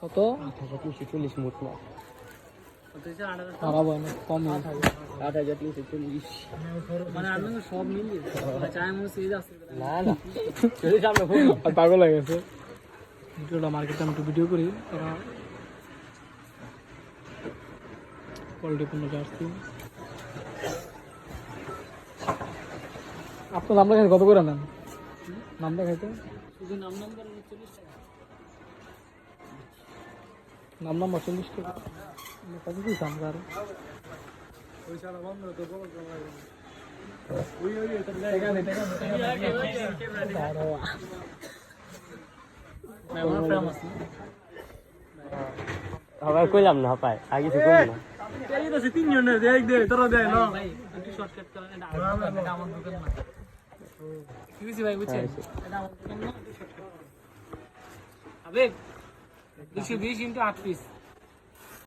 কত? আট হাজার তিনশো চল্লিশ মোট খারাপ হয় না কম আট হাজার তিনশো চল্লিশ মানে আমি সব মিলিয়ে চাই মনে সেই যাচ্ছে না না। চল্লিশ সামনে ফুল আর পাগল হয়ে গেছে। ভিডিওটা মার্কেটে আমি একটু ভিডিও করি তারা কোয়ালিটি পণ্য আসছি। আপনার নামটা খাইতে কত করে নেন? নামটা খাইতে শুধু নাম নাম করে চল্লিশ টাকা। নাম নাম্বার চল্লিশ টাকা? কত কি দাম আর আমার ফ্রেম আছে। আবার কইলাম না পাই। আগে কইলাম না? তো তিনজন দেখ দে তোরা দেখ না? শর্টকাট কর এটা আমার দোকান না। কি ভাই বুঝছেন আবে দুশো বিশ ইন্টু আট পিস।